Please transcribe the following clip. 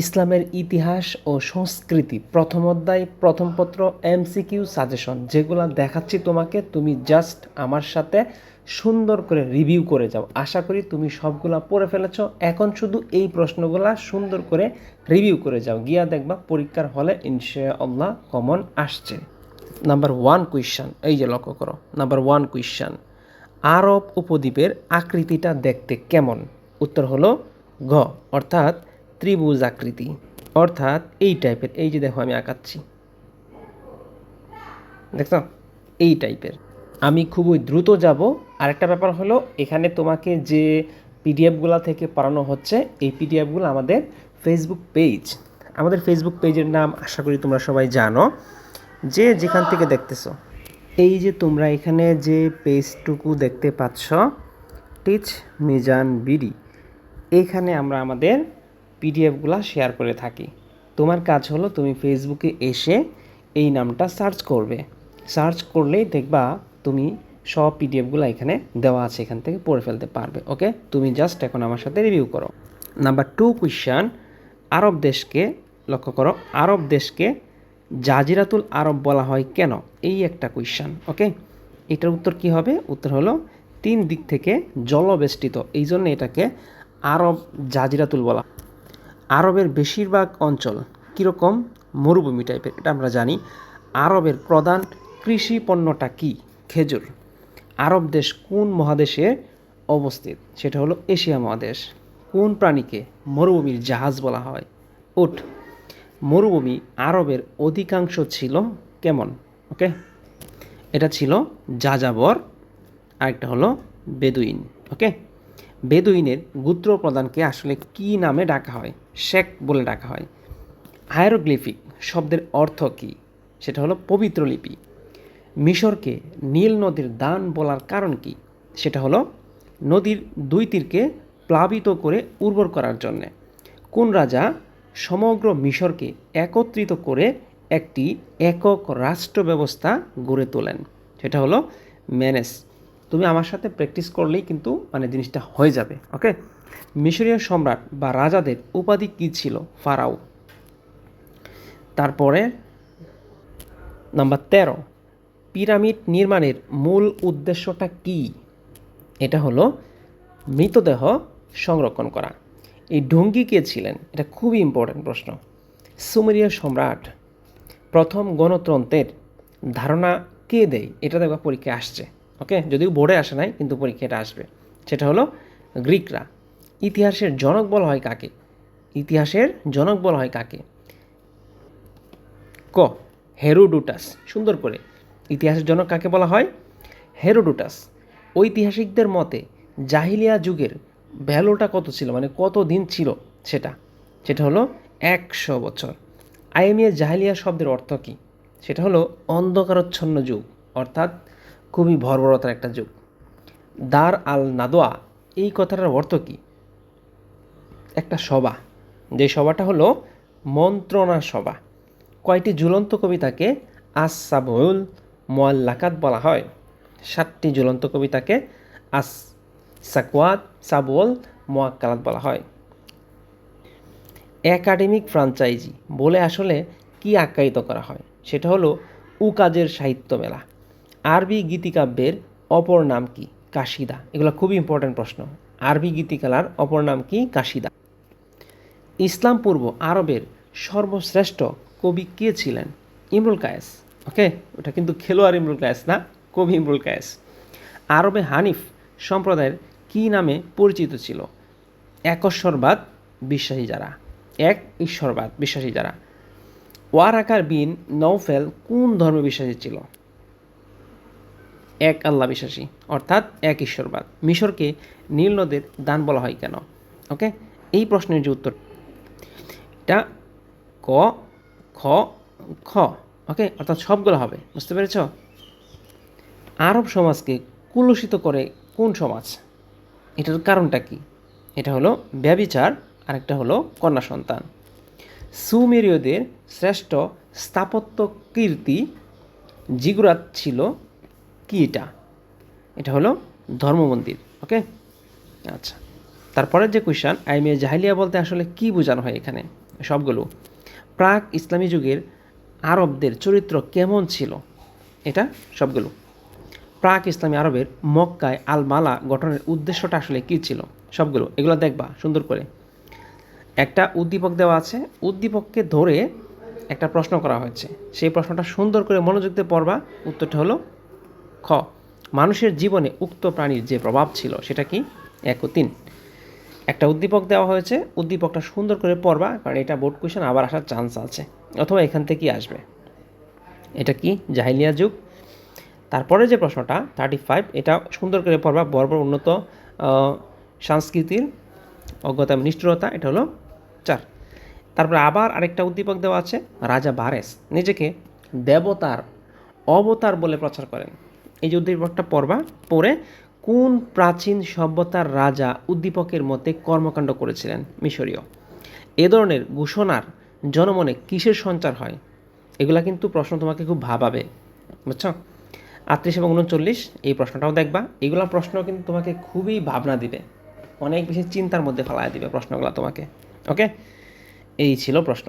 ইসলামের ইতিহাস ও সংস্কৃতি, প্রথম অধ্যায়, প্রথম পত্র, এমসিকিউ সাজেশন, যেগুলো দেখাচ্ছি তোমাকে, তুমি জাস্ট আমার সাথে সুন্দর করে রিভিউ করে যাও। আশা করি তুমি সবগুলা পড়ে ফেলেছ। এখন শুধু এই প্রশ্নগুলা সুন্দর করে রিভিউ করে যাও। গিয়া দেখবা পরীক্ষার হলে ইনশাআল্লাহ কমন আসছে। নাম্বার ওয়ান কুয়েশন এই যে লক্ষ্য করো। নাম্বার ওয়ান কুয়েশন আরব উপদ্বীপের আকৃতিটা দেখতে কেমন? উত্তর হলো ঘ। অর্থাৎ ত্রিভুজ আকৃতি। অর্থাৎ এই টাইপের এই যে দেখো আমি আঁকাচ্ছি। দেখছ? এই টাইপের আমি খুবই দ্রুত যাব। আরেকটা ব্যাপার হলো, এখানে তোমাকে যে পিডিএফগুলো থেকে পড়ানো হচ্ছে, এই পিডিএফগুলো আমাদের ফেসবুক পেজ আমাদের ফেসবুক পেজের নাম আশা করি তোমরা সবাই জানো। যে যেখান থেকে দেখতেছো। এই যে তোমরা এখানে যে পেজটুকু দেখতে পাচ্ছ টিচ মিজান বিডি এইখানে আমরা আমাদের পিডিএফগুলো শেয়ার করে থাকি। তোমার কাজ হলো তুমি ফেসবুকে এসে এই নামটা সার্চ করবে। সার্চ করলেই দেখবা তুমি সব পিডিএফগুলো এখানে দেওয়া আছে, এখান থেকে পড়ে ফেলতে পারবে, ওকে? তুমি জাস্ট এখন আমার সাথে রিভিউ করো। নাম্বার টু কোয়েশ্চান আরব দেশকে, লক্ষ্য করো, আরব দেশকে জাজিরাতুল আরব বলা হয় কেন? এই একটা কোয়েশ্চান ওকে? এটার উত্তর কি হবে? উত্তর হলো তিন দিক থেকে জলবেষ্টিত এই জন্য এটাকে আরব জাজিরাতুল বলা। আরবের বেশিরভাগ অঞ্চল কীরকম? মরুভূমি টাইপের এটা আমরা জানি। আরবের প্রধান কৃষি পণ্যটা কি? খেজুর। আরব দেশ কোন মহাদেশে অবস্থিত? সেটা হলো এশিয়া মহাদেশ। কোন প্রাণীকে মরুভূমির জাহাজ বলা হয়? উট। মরুভূমি আরবের অধিকাংশ ছিল কেমন? ওকে? এটা ছিল যাযাবর, আরেকটা হলো বেদুইন। ওকে? বেদুইনের গোত্র প্রধানকে আসলে কি নামে ডাকা হয়, শেখ বলে ডাকা হয়। হায়ারোগ্লিফিক শব্দের অর্থ কী, সেটা হলো পবিত্র লিপি। মিশরকে নীল নদীর দান বলার কারণ কি, সেটা হলো নদীর দুই তীরকে প্লাবিত করে উর্বর করার জন্যে। কোন রাজা সমগ্র মিশরকে একত্রিত করে একটি একক রাষ্ট্র ব্যবস্থা গড়ে তোলেন, সেটা হলো ম্যানেস। তুমি আমার সাথে প্র্যাকটিস করলেই কিন্তু মানে জিনিসটা হয়ে যাবে ওকে মিশরীয় সম্রাট বা রাজাদের উপাধি কী ছিল? ফারাও। তারপরে নাম্বার তেরো, পিরামিড নির্মাণের মূল উদ্দেশ্যটা কি? এটা হলো মৃতদেহ সংরক্ষণ করা। এই ঢঙ্গি কে ছিলেন? এটা খুবই ইম্পর্ট্যান্ট প্রশ্ন। সুমেরীয় সম্রাট প্রথম গণতন্ত্রের ধারণা কে দেয়? এটা দেখবা পরীক্ষায় আসছে। ওকে যদিও বোর্ডে আসে নাই, কিন্তু পরীক্ষায় এটা আসবে। সেটা হলো গ্রিকরা। ইতিহাসের জনক বলা হয় কাকে? ইতিহাসের জনক বলা হয় কাকে? ক, হেরোডুটাস। সুন্দর করে। ইতিহাসের জনক কাকে বলা হয়? হেরোডুটাস। ঐতিহাসিকদের মতে, জাহিলিয়া যুগের ভ্যালুটা কত ছিল? মানে কত দিন ছিল সেটা? সেটা হলো একশো বছর। আইএমএ জাহিলিয়া শব্দের অর্থ কী? সেটা হলো অন্ধকারচ্ছন্ন যুগ, অর্থাৎ খুবই ভরবরতার একটা যুগ। দার আল নাদোয়া, এই কথাটার অর্থ কী? একটা সভা। যে সভাটা হলো মন্ত্রণা সভা। কয়টি ঝুলন্ত কবিতাকে আস সাবুল মোয়াল্লাকাত বলা হয়? সাতটি ঝুলন্ত কবিতাকে আস সাকওয়াত সাবুল মোয়াক্কালাত বলা হয়। একাডেমিক ফ্রাঞ্চাইজি বলে আসলে কি আখ্যায়িত করা হয়? সেটা হলো উকাজের সাহিত্য মেলা। আরবি গীতিকাব্যের অপর নাম কি? কাশিদা। এগুলো খুবই ইম্পর্ট্যান্ট প্রশ্ন। আরবি গীতিকালার অপর নাম কি? কাশিদা। ইসলাম পূর্ব আরবের সর্বশ্রেষ্ঠ কবি কে ছিলেন? ইমরুল কায়েস। ওকে ওটা কিন্তু খেলোয়াড় ইমরুল কায়েস না? কবি ইমরুল কায়েস। আরবে হানিফ সম্প্রদায়ের কি নামে পরিচিত ছিল? একশ্বরবাদ বিশ্বাসী যারা। এক ঈশ্বরবাদ, বিশ্বাসী যারা। ওয়ারাকার বিন নৌফেল কোন ধর্মে বিশ্বাসী ছিল? এক আল্লাহ বিশ্বাসী, অর্থাৎ এক ঈশ্বরবাদ। মিশরকে নীল নদের দান বলা হয় কেন? ওকে এই প্রশ্নের যে উত্তর এটা ক, খ খ। ওকে অর্থাৎ সবগুলো হবে, বুঝতে পেরেছ? আরব সমাজকে কুলুষিত করে কোন সমাজ? এটার কারণটা কি? এটা হলো ব্যবিচার, আরেকটা হলো কন্যা সন্তান। সুমেরীয়দের শ্রেষ্ঠ স্থাপত্য কীর্তি জিগুরাত ছিল কি এটা? এটা হলো ধর্মমন্দির ওকে আচ্ছা তারপরের যে কোয়েশ্চান আইমিয়া জাহিলিয়া বলতে আসলে কি বোঝানো হয় এখানে? সবগুলো। প্রাক ইসলামী যুগের আরবদের চরিত্র কেমন ছিল? এটা সবগুলো। প্রাক ইসলামী আরবের মক্কায় আল মালা গঠনের উদ্দেশ্যটা আসলে কী ছিল? সবগুলো, এগুলো দেখবা, সুন্দর করে। একটা উদ্দীপক দেওয়া আছে, উদ্দীপককে ধরে একটা প্রশ্ন করা হয়েছে। সেই প্রশ্নটা সুন্দর করে মনোযোগ দিয়ে পড়বা, উত্তরটা হলো খ, মানুষের জীবনে উক্ত প্রাণীর যে প্রভাব ছিল, সেটা কি? এক ও তিন। একটা উদ্দীপক দেওয়া হয়েছে, উদ্দীপকটা সুন্দর করে পড়বা, কারণ এটা বোর্ড কোয়েশন আবার আসার চান্স আছে। অথবা এখান থেকেই আসবে। এটা কি? জাহিলিয়া যুগ। তারপরে যে প্রশ্নটা থার্টি ফাইভ এটা সুন্দর করে পড়বা, বর্বর উন্নত সংস্কৃতির অজ্ঞতা নিষ্ঠুরতা, এটা হলো চার। তারপরে আবার আরেকটা উদ্দীপক দেওয়া আছে, রাজা বারেস। নিজেকে দেবতার, অবতার বলে প্রচার করেন। এই যে উদ্দীপকটা পড়বা, পড়ে কোন প্রাচীন সভ্যতার রাজা উদ্দীপকের মতে কর্মকাণ্ড করেছিলেন? মিশরীয়। এ ধরনের ঘোষণার জনমনে কিসের সঞ্চার হয়? এগুলা কিন্তু প্রশ্ন তোমাকে খুব ভাবাবে, বুঝছ? আটত্রিশ এবং উনচল্লিশ, এই প্রশ্নটাও দেখবা। এগুলা প্রশ্ন কিন্তু তোমাকে খুবই ভাবনা দিবে, অনেক বেশি চিন্তার মধ্যে ফেলায় দিবে প্রশ্নগুলো তোমাকে, ওকে? এই ছিল প্রশ্ন।